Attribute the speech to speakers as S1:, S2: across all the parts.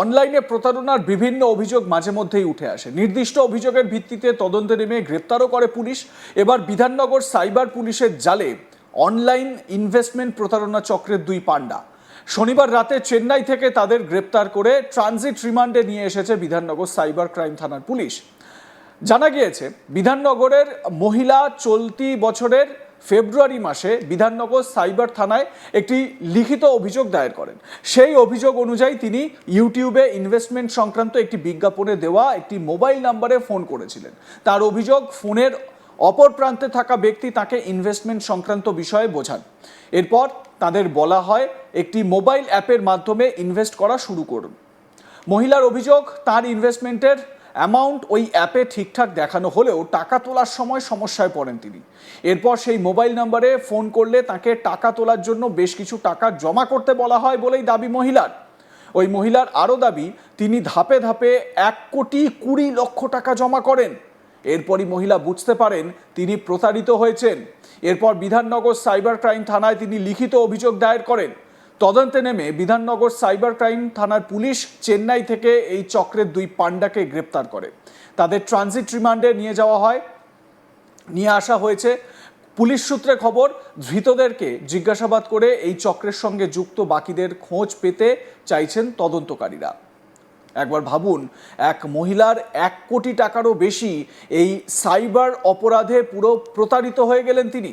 S1: অনলাইনে প্রতারণার বিভিন্ন অভিযোগ মাঝে মধ্যেই উঠে আসে। নির্দিষ্ট অভিযোগের ভিত্তিতে তদন্তে নেমে গ্রেপ্তারও করে পুলিশ। এবার বিধাননগর সাইবার পুলিশের জালে অনলাইন ইনভেস্টমেন্ট প্রতারণা চক্রের দুই পাণ্ডা শনিবার রাতে চেন্নাই থেকে তাদের গ্রেপ্তার করে ট্রানজিট রিমান্ডে নিয়ে এসেছে বিধাননগর সাইবার ক্রাইম থানার পুলিশ। জানা গিয়েছে, বিধাননগরের মহিলা চলতি বছরের ফেব্রুয়ারি মাসে বিধাননগর সাইবার থানায় একটি লিখিত অভিযোগ দায়ের করেন। সেই অভিযোগ অনুযায়ী তিনি ইউটিউবে ইনভেস্টমেন্ট সংক্রান্ত একটি বিজ্ঞাপনে দেওয়া একটি মোবাইল নাম্বারে ফোন করেছিলেন। তার অভিযোগ, ফোনের অপর প্রান্তে থাকা ব্যক্তি তাকে ইনভেস্টমেন্ট সংক্রান্ত বিষয়ে বোঝান। এরপর তাদের বলা হয়, একটি মোবাইল অ্যাপের মাধ্যমে ইনভেস্ট করা শুরু করুন। মহিলার অভিযোগ, তার ইনভেস্টমেন্টের অ্যামাউন্ট ওই অ্যাপে ঠিকঠাক দেখানো হলেও টাকা তোলার সময় সমস্যায় পড়েন তিনি। এরপর সেই মোবাইল নাম্বারে ফোন করলে তাকে টাকা তোলার জন্য বেশ কিছু টাকা জমা করতে বলা হয় বলেই দাবি মহিলার। ওই মহিলার আরও দাবি, তিনি ধাপে ধাপে এক কোটি কুড়ি লক্ষ টাকা জমা করেন। এরপরই মহিলা বুঝতে পারেন তিনি প্রতারিত হয়েছেন। এরপর বিধাননগর সাইবার ক্রাইম থানায় তিনি লিখিত অভিযোগ দায়ের করেন। তদন্তে নেমে বিধাননগর সাইবার ক্রাইম থানার পুলিশ চেন্নাই থেকে এই চক্রের দুই পাণ্ডাকে গ্রেপ্তার করে। তাদের ট্রানজিট রিমান্ডে নিয়ে যাওয়া হয়। নিয়ে আসা হয়েছে পুলিশ সূত্রে খবর, ধৃতদেরকে জিজ্ঞাসাবাদ করে এই চক্রের সঙ্গে যুক্ত বাকিদের খোঁজ পেতে চাইছেন তদন্তকারীরা। একবার ভাবুন, এক মহিলার এক কোটি টাকারও বেশি এই সাইবার অপরাধে পুরো প্রতারিত হয়ে গেলেন তিনি।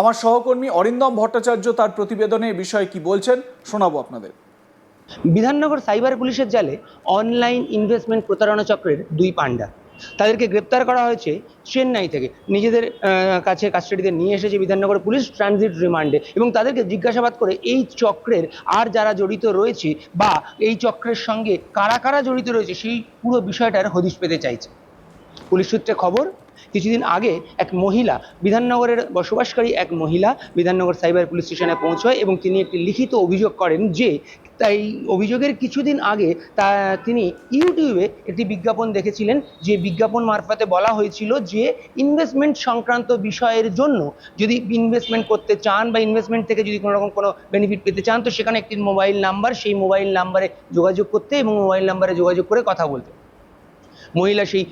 S1: আমার সহকর্মী অরিন্দম ভট্টাচার্য তার প্রতিবেদনে এ বিষয়ে কি বলছেন শোনাবো আপনাদের।
S2: বিধাননগর সাইবার পুলিশের জালে অনলাইন ইনভেস্টমেন্ট প্রতারণা চক্রের দুই পাণ্ডা। তাদেরকে গ্রেপ্তার করা হয়েছে চেন্নাই থেকে। নিজেদের কাছে কাস্টাডিতে নিয়ে এসেছে বিধাননগর পুলিশ ট্রানজিট রিমান্ডে এবং তাদেরকে জিজ্ঞাসাবাদ করে এই চক্রের আর যারা জড়িত রয়েছে বা এই চক্রের সঙ্গে কারা কারা জড়িত রয়েছে সেই পুরো বিষয়টার হদিশ পেতে চাইছে। পুলিশ সূত্রে খবর কিছুদিন আগে এক মহিলা বিধাননগরের বসবাসকারী এক মহিলা বিধাননগর সাইবার পুলিশ স্টেশনে পৌঁছয় এবং তিনি একটি লিখিত অভিযোগ করেন যে তাই অভিযোগের কিছুদিন আগে তা তিনি ইউটিউবে একটি বিজ্ঞাপন দেখেছিলেন, যে বিজ্ঞাপন মারফতে বলা হয়েছিল যে ইনভেস্টমেন্ট সংক্রান্ত বিষয়ের জন্য যদি ইনভেস্টমেন্ট করতে চান বা ইনভেস্টমেন্ট থেকে যদি কোনো রকম কোনো বেনিফিট পেতে চান, তো সেখানে একটি মোবাইল নাম্বার সেই মোবাইল নাম্বারে যোগাযোগ করতে এবং মোবাইল নাম্বারে যোগাযোগ করে কথা বলতে। মহিলা সেই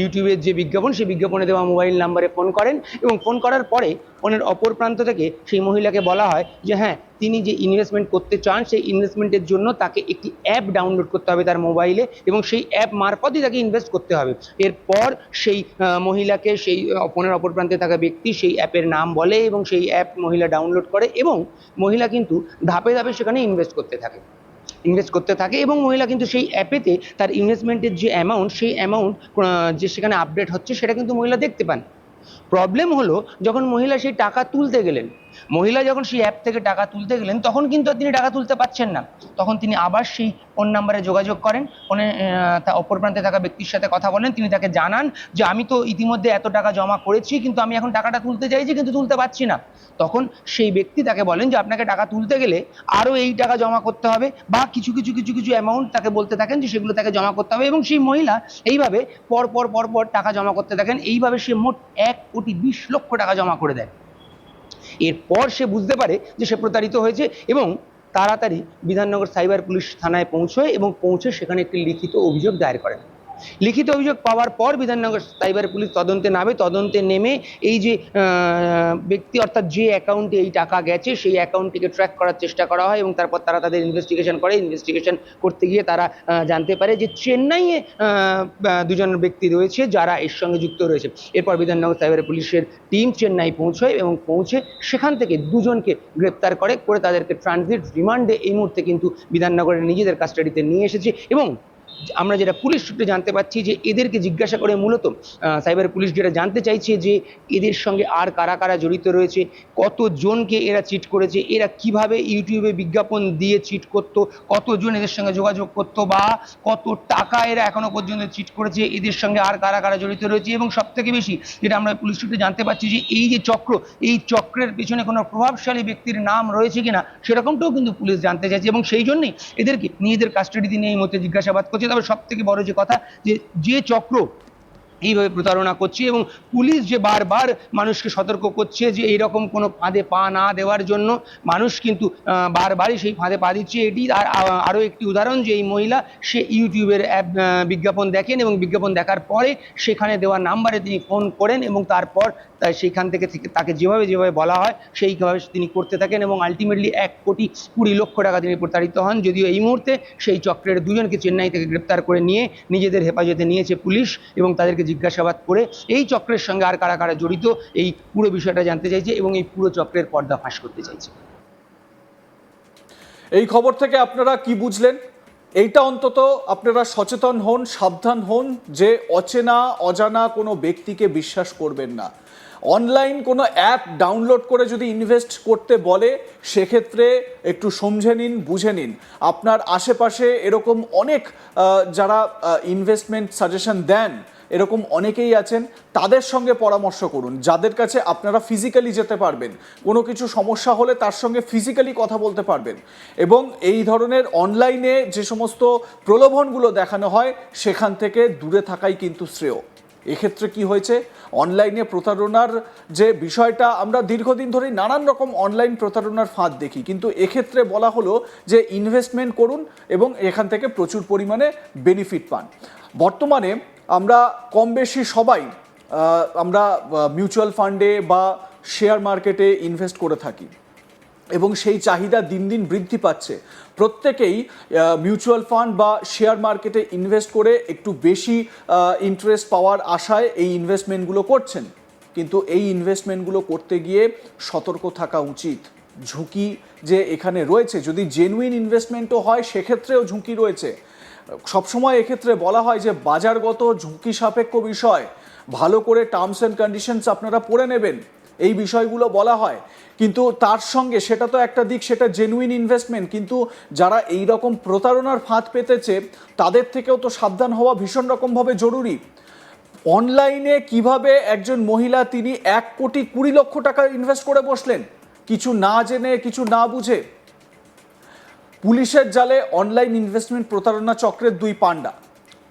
S2: ইউটিউবের যে বিজ্ঞাপন, সেই বিজ্ঞাপনে দেওয়া মোবাইল নাম্বারে ফোন করেন এবং ফোন করার পরে ফোনের অপর প্রান্ত থেকে সেই মহিলাকে বলা হয় যে হ্যাঁ তিনি যে ইনভেস্টমেন্ট করতে চান, সেই ইনভেস্টমেন্টের জন্য তাকে একটি অ্যাপ ডাউনলোড করতে হবে তার মোবাইলে এবং সেই অ্যাপ মারফতই তাকে ইনভেস্ট করতে হবে। এরপর সেই মহিলাকে সেই ফোনের অপর প্রান্তে থাকা ব্যক্তি সেই অ্যাপের নাম বলে এবং সেই অ্যাপ মহিলা ডাউনলোড করে এবং মহিলা কিন্তু ধাপে ধাপে সেখানে ইনভেস্ট করতে থাকে। ইনভেস্ট করতে থাকে এবং মহিলা কিন্তু সেই অ্যাপেতে তার ইনভেস্টমেন্টের যে অ্যামাউন্ট সেই অ্যামাউন্ট যে সেখানে আপডেট হচ্ছে, সেটা কিন্তু মহিলা দেখতে পান। প্রবলেম হলো, যখন মহিলা সেই টাকা তুলতে গেলেন মহিলা যখন সেই অ্যাপ থেকে টাকা তুলতে গেলেন, তখন কিন্তু তিনি টাকা তুলতে পারছেন না। তখন তিনি আবার সেই ফোন নাম্বারে যোগাযোগ করেন ফোনে অপর প্রান্তে থাকা ব্যক্তির সাথে কথা বলেন, তিনি তাকে জানান যে, আমি তো ইতিমধ্যে এত টাকা জমা করেছি, কিন্তু আমি এখন টাকাটা তুলতে চাইছি, কিন্তু তুলতে পারছি না। তখন সেই ব্যক্তি তাকে বলেন যে, আপনাকে টাকা তুলতে গেলে আরও এই টাকা জমা করতে হবে বা কিছু কিছু কিছু কিছু অ্যামাউন্ট তাকে বলতে থাকেন যে, সেগুলো তাকে জমা করতে হবে। এবং সেই মহিলা এইভাবে পর পর পর পর টাকা জমা করতে থাকেন। এইভাবে সে মোট এক কোটি বিশ লক্ষ টাকা জমা করে দেয়। এরপর সে বুঝতে পারে যে সে প্রতারিত হয়েছে এবং তাড়াতাড়ি বিধাননগর সাইবার পুলিশ থানায় পৌঁছয় এবং পৌঁছে সেখানে একটি লিখিত অভিযোগ দায়ের করেন। লিখিত অভিযোগ পাওয়ার পর বিধাননগর সাইবার পুলিশ তদন্তে নামে, তদন্তে নেমে এই যে ব্যক্তি অর্থাৎ যে অ্যাকাউন্টে এই টাকা গেছে, সেই অ্যাকাউন্টটিকে ট্র্যাক করার চেষ্টা করা হয় এবং তারপর তারা তাদের ইনভেস্টিগেশন করে। ইনভেস্টিগেশন করতে গিয়ে তারা জানতে পারে যে চেন্নাইয়ে দুজন ব্যক্তি রয়েছে যারা এর সঙ্গে যুক্ত রয়েছে। এরপর বিধাননগর সাইবার পুলিশের টিম চেন্নাই পৌঁছয় এবং পৌঁছে সেখান থেকে দুজনকে গ্রেপ্তার করে করে তাদেরকে ট্রানজিট রিমান্ডে এই মুহূর্তে কিন্তু বিধাননগরের নিজেদের কাস্টাডিতে নিয়ে এসেছে এবং আমরা যেটা পুলিশ সূত্রে জানতে পারছি যে এদেরকে জিজ্ঞাসা করে মূলত সাইবার পুলিশ যেটা জানতে চাইছে যে এদের সঙ্গে আর কারা কারা জড়িত রয়েছে, কতজনকে এরা চিট করেছে, এরা কীভাবে ইউটিউবে বিজ্ঞাপন দিয়ে চিট করতো, কতজন এদের সঙ্গে যোগাযোগ করতো বা কত টাকা এরা এখনও পর্যন্ত চিট করেছে, এদের সঙ্গে আর কারা কারা জড়িত রয়েছে এবং সব থেকে বেশি যেটা আমরা পুলিশ সূত্রে জানতে পারছি যে এই যে চক্র, এই চক্রের পেছনে কোনো প্রভাবশালী ব্যক্তির নাম রয়েছে কিনা, সেরকমটাও কিন্তু পুলিশ জানতে চাইছে এবং সেই জন্যই এদেরকে নিজেদের কাস্টাডিতে নিয়ে এই মুহূর্তে জিজ্ঞাসাবাদ করছে। তবে সব থেকে বড় যে কথা যে যে চক্র এইভাবে প্রতারণা করছে এবং পুলিশ যে বারবার মানুষকে সতর্ক করছে যে এইরকম কোনো ফাঁদে পা না দেওয়ার জন্য মানুষ কিন্তু বারবারই সেই ফাঁদে পা দিচ্ছে। এটি আর আরও একটি উদাহরণ যে এই মহিলা সে ইউটিউবের অ্যাপ বিজ্ঞাপন দেখেন এবং বিজ্ঞাপন দেখার পরে সেখানে দেওয়া নাম্বারে তিনি ফোন করেন এবং তারপর সেইখান থেকে তাকে যেভাবে যেভাবে বলা হয় সেইভাবে তিনি করতে থাকেন এবং আলটিমেটলি এক কোটি কুড়ি লক্ষ টাকা তিনি প্রতারিত হন। যদিও এই মুহূর্তে সেই চক্রের দুজনকে চেন্নাই থেকে গ্রেপ্তার করে নিয়ে নিজেদের হেফাজতে নিয়েছে পুলিশ এবং তাদেরকে জিজ্ঞাসাবাদ করে এই চক্রের সঙ্গে আর কারা কারা জড়িত, এই পুরো বিষয়টা জানতে চাইছে এবং এই পুরো চক্রের পর্দা ফাঁস করতে চাইছে।
S1: এই খবর থেকে আপনারা কি বুঝলেন? এইটা অন্তত আপনারা সচেতন হন, সাবধান হন যে অচেনা, অজানা কোনো ব্যক্তিকে বিশ্বাস করবেন না। অনলাইন কোনো অ্যাপ ডাউনলোড করে যদি ইনভেস্ট করতে বলে, সেক্ষেত্রে একটু সমঝে নিন, বুঝে নিন। আপনার আশেপাশে এরকম অনেক যারা ইনভেস্টমেন্ট সাজেশন দেন এরকম অনেকেই আছেন, তাদের সঙ্গে পরামর্শ করুন, যাদের কাছে আপনারা ফিজিক্যালি যেতে পারবেন। কোনো কিছু সমস্যা হলে তার সঙ্গে ফিজিক্যালি কথা বলতে পারবেন। এবং এই ধরনের অনলাইনে যে সমস্ত প্রলোভনগুলো দেখানো হয়, সেখান থেকে দূরে থাকাই কিন্তু শ্রেয়। এক্ষেত্রে কি হয়েছে? অনলাইনে প্রতারণার যে বিষয়টা, আমরা দীর্ঘদিন ধরে নানান রকম অনলাইন প্রতারণার ফাঁদ দেখি। কিন্তু এক্ষেত্রে বলা হলো যে ইনভেস্টমেন্ট করুন এবং এখান থেকে প্রচুর পরিমাণে বেনিফিট পান। বর্তমানে আমরা কম বেশি সবাই আমরা মিউচুয়াল ফান্ডে বা শেয়ার মার্কেটে ইনভেস্ট করে থাকি। এবং সেই চাহিদা দিন দিন বৃদ্ধি পাচ্ছে। প্রত্যেকেই মিউচুয়াল ফান্ড বা শেয়ার মার্কেটে ইনভেস্ট করে একটু বেশি ইন্টারেস্ট পাওয়ার আশায় এই ইনভেস্টমেন্টগুলো করছেন। কিন্তু এই ইনভেস্টমেন্টগুলো করতে গিয়ে সতর্ক থাকা উচিত। ঝুঁকি যে এখানে রয়েছে, যদি জেনুইন ইনভেস্টমেন্টও হয়, সেক্ষেত্রেও ঝুঁকি রয়েছে। সবসময় এক্ষেত্রে বলা হয় যে বাজারগত ঝুঁকি সাপেক্ষ বিষয়। ভালো করে টার্মস অ্যান্ড কন্ডিশনস আপনারা পড়ে নেবেন, এই বিষয়গুলো বলা হয়। কিন্তু তার সঙ্গে সেটা তো একটা দিক, সেটা জেনুইন ইনভেস্টমেন্ট কিন্তু যারা এই রকম প্রতারণার ফাঁদ পেতেছে, তাদের থেকেও তো সাবধান হওয়া ভীষণ রকমভাবে জরুরি। অনলাইনে কীভাবে একজন মহিলা তিনি এক কোটি কুড়ি লক্ষ টাকা ইনভেস্ট করে বসলেন, কিছু না জেনে, কিছু না বুঝে পুলিশের জালে অনলাইন ইনভেস্টমেন্ট প্রতারণা চক্রের দুই পাণ্ডা।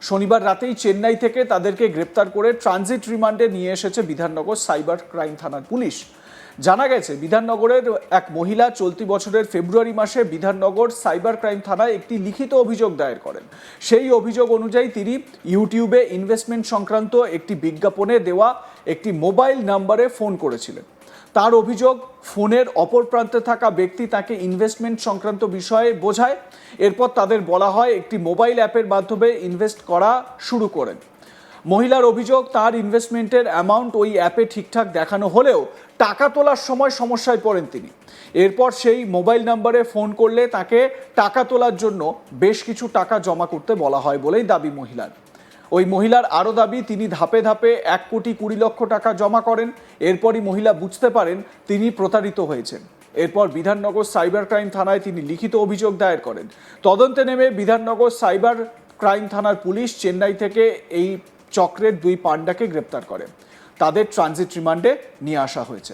S1: শনিবার রাতেই চেন্নাই থেকে তাদেরকে গ্রেপ্তার করে ট্রানজিট রিমান্ডে নিয়ে এসেছে বিধাননগর সাইবার ক্রাইম থানার পুলিশ। জানা গেছে, বিধাননগরের এক মহিলা চলতি বছরের ফেব্রুয়ারি মাসে বিধাননগর সাইবার ক্রাইম থানায় একটি লিখিত অভিযোগ দায়ের করেন। সেই অভিযোগ অনুযায়ী তিনি ইউটিউবে ইনভেস্টমেন্ট সংক্রান্ত একটি বিজ্ঞাপনে দেওয়া একটি মোবাইল নাম্বারে ফোন করেছিলেন। তার অভিযোগ, ফোনের অপর প্রান্তে থাকা ব্যক্তি তাকে ইনভেস্টমেন্ট সংক্রান্ত বিষয়ে বোঝায়। এরপর তাদের বলা হয়, একটি মোবাইল অ্যাপের মাধ্যমে ইনভেস্ট করা শুরু করেন। মহিলার অভিযোগ, তার ইনভেস্টমেন্টের অ্যামাউন্ট ওই অ্যাপে ঠিকঠাক দেখানো হলেও টাকা তোলার সময় সমস্যায় পড়েন তিনি। এরপর সেই মোবাইল নাম্বারে ফোন করলে তাকে টাকা তোলার জন্য বেশ কিছু টাকা জমা করতে বলা হয় বলেই দাবি মহিলার। ওই মহিলার আরও দাবি, তিনি ধাপে ধাপে এক কোটি কুড়ি লক্ষ টাকা জমা করেন। এরপরই মহিলা বুঝতে পারেন তিনি প্রতারিত হয়েছেন। এরপর বিধাননগর সাইবার ক্রাইম থানায় তিনি লিখিত অভিযোগ দায়ের করেন। তদন্তে নেমে বিধাননগর সাইবার ক্রাইম থানার পুলিশ চেন্নাই থেকে এই চক্রের দুই পাণ্ডাকে গ্রেপ্তার করে। তাদের ট্রানজিট রিমান্ডে নিয়ে আসা হয়েছে।